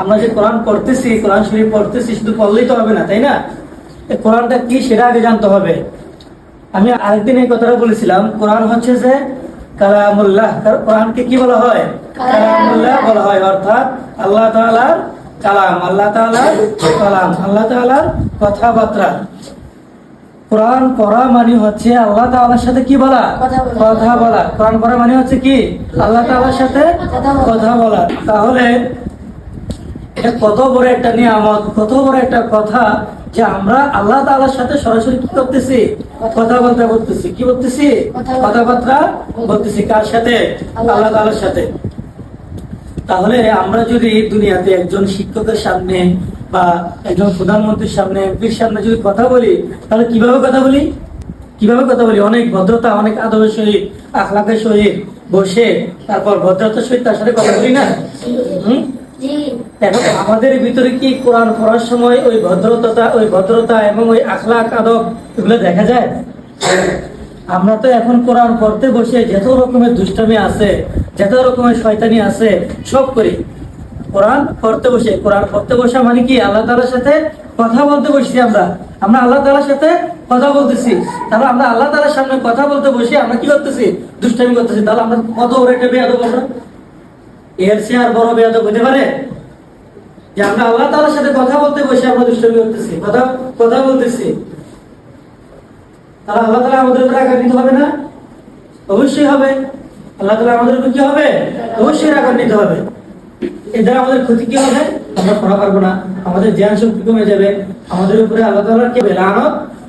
আমরা যে কোরআন পড়তেছি কোরআন শরীফ পড়তেছি শুধু পড়লেই তো হবে না তাই না? কোরআনটা কি সেটা আগে জানতে হবে। আমি আরেকদিন এই কথাটা বলেছিলাম কোরআন হচ্ছে যে কালামুল্লাহ। কোরআনকে কি বলা হয়? কালামুল্লাহ বলা হয় অর্থাৎ আল্লাহ তাআলার কালাম আল্লাহ তাআলার কালাম আল্লাহ তাআলার কথাবার্তা। কোরআন পড়া মানে হচ্ছে আল্লাহ তাআলার সাথে কি বলা? কথা বলা। কোরআন পড়া মানে হচ্ছে কি? আল্লাহ তাআলার সাথে কথা বলা। তাহলে এটা কত বড় একটা নিয়ামত, কত বড় একটা কথা যে আমরা আল্লাহ তাআলার সাথে সরাসরি কি করতেছি? কথাবার্তা বলতেছি। কি বলতেছি? কথাবার্তা। বলতেছি। কার সাথে? আল্লাহ। তাআলার সাথে। তাহলে আমরা যদি দুনিয়াতে একজন শিক্ষকের সামনে বা একজন প্রধানমন্ত্রীর সামনে, এমপির সামনে যদি কথা বলি, তাহলে কীভাবে কথা বলি? কীভাবে কথা বলি? অনেক ভদ্রতা, অনেক আদরের সহিত, আখলাকের সহিত বসে, তারপর ভদ্রতার সহিত তার সাথে কথা বলি না? হুম? এখন আমাদের ভিতরে কি কোরআন পড়ার সময় ওই ভদ্রতা ওই ভদ্রতা এবং ওই আখলাক আদব এগুলো দেখা যায়? আমরা তো এখন কোরআন পড়তে বসে যত রকমের দুষ্টামি আছে যত রকমের শয়তানি আছে সব করি। কোরআন পড়তে বসে কোরআন পড়তে বসা মানে কি? আল্লাহ তাআলার সাথে কথা বলতে বসছি আমরা। আমরা আল্লাহ তাআলার সাথে কথা বলতেছি। তাহলে আমরা আল্লাহ তাআলার সামনে কথা বলতে বসে আমরা কি করতেছি? দুষ্টামি করতেছি। তাহলে আমরা কত একটা বেয়াদব আমরা? এর চেয়ে আর বড় বেয়াদব হতে পারে? যে আমরা আল্লাহ তাআলার সাথে কথা বলতে বসে আমরা দুষ্টামি করতেছি, কথা কথা বলতেছি। তাহলে আল্লাহ তাআলা আমাদের উপরে রাগান্বিত হবে না? অবশ্যই হবে। আল্লাহ তালা আমাদের উপর কি হবে? অবশ্যই রাগান্বিত হবে। এর দ্বারা আমাদের ক্ষতি কি হবে? আমরা পড়া পারব না। আমাদের জ্ঞান শক্তি কমে যাবে। আমাদের উপরে আল্লাহ তাআলা কি হবে?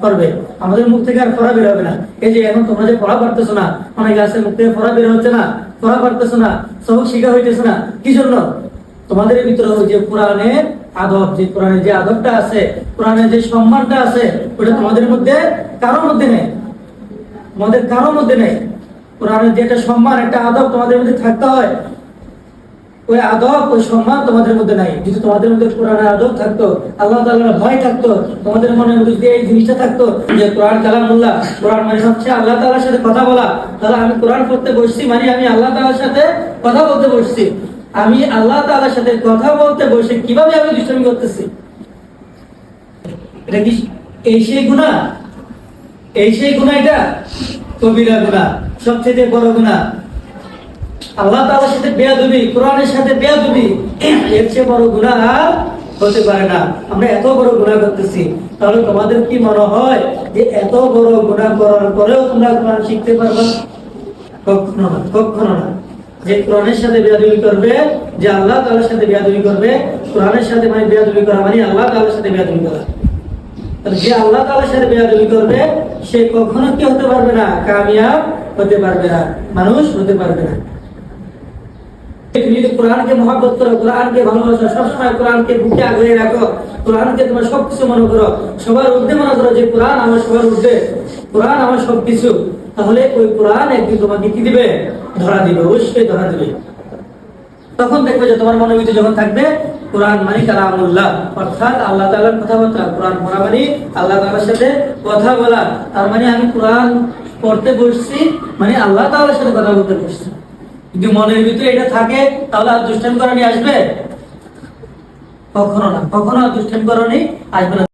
করবে আমাদের মুখ থেকে আর পড়া বের হবে না। এই যে এখন তোমরা যে পড়া পারতেছো না, অনেক আছে মুখ থেকে পড়া বের হচ্ছে না, পড়া পারতেছো না সবক শিখা হইতেছে না। কি জন্য? তোমাদের ভিতরে ওই যে কোরআনের আদব, যে কোরআনের যে আদবটা আছে, কোরআনের যে সম্মানটা আছে, ওটা তোমাদের মধ্যে কারোর মধ্যে নেই। তোমাদের কারোর মধ্যে নেই। কোরআনের যে একটা সম্মান, একটা আদব তোমাদের মধ্যে থাকতে হয়। ওই আদব, ওই সম্মান তোমাদের মধ্যে নাই। যদি তোমাদের মধ্যে কোরআনের আদব থাকতো, আল্লাহ তাআলার ভয় থাকতো, তোমাদের মনের মধ্যে যদি এই জিনিসটা থাকতো যে কোরআন কালামুল্লাহ, কোরআন মানে হচ্ছে আল্লাহ তাআলার সাথে কথা বলা, তাহলে আমি কোরআন পড়তে বসছি মানে আমি আল্লাহ তাআলার সাথে কথা বলতে বসছি। আমি আল্লাহ তাআলার সাথে কথা বলতে বসে কীভাবে আমি দুষ্টামি করতেছি? এটা কি এই সেই গুণা এই সেই গুণা এটা? কবিরা গুণা সবচেয়ে বড় গুণা আল্লাহ তাআলার সাথে বেয়াদবি, কোরআনের সাথে বেয়াদবি, এর চেয়ে বড় আর হতে পারে না। আমরা এত বড় গুনাহ করতেছি, তাহলে তোমাদের কি মনে হয় যে এত বড় গুনাহ করার পরেও তোমরা কোরআন শিখতে পারবে? কখনো না কখনো না। যে কোরআনের সাথে বেয়াদবি করবে, যে আল্লাহ তাআলার সাথে বেয়াদবি করবে, কোরআনের সাথে মানে বেয়াদবি করা মানে আল্লাহ তাআলার সাথে বেয়াদবি করা। যে আল্লাহ তাআলার সাথে বেয়াদবি করবে, সে কখনো কি হতে পারবে না? কামিয়াব হতে পারবে না, মানুষ হতে পারবে না। কোরআনকে করো, কোরআনকে ভালোবাসো, সবসময় কোরআনকে বুকে রাখো, কোরআনকে তোমার সবকিছু মনে করো, সবার ঊর্ধ্বে মনে করো যে কোরআন আমার সবার ঊর্ধ্বে, কোরআন আমার সবকিছু, তাহলে ওই কোরআন একদিন তোমাকে কি দিবে? ধরা দিবে, অবশ্যই ধরা দিবে। তখন দেখবে যে তোমার মনের ভিতরে যখন থাকবে, কোরআন মানে কালামুল্লাহ। অর্থাৎ আল্লাহ কথাবার্তা, কোরআন পড়া মানে আল্লাহ সাথে কথা বলা। তার মানে আমি কোরআন পড়তে বসছি মানে আল্লাহ তাআলার সাথে কথা বলতে বসছি। যদি মনের ভিতরে এটা থাকে, তাহলে আর দুষ্টান করানি আসবে? কখনো না, কখনো আর দুষ্টান করানি আসবে না।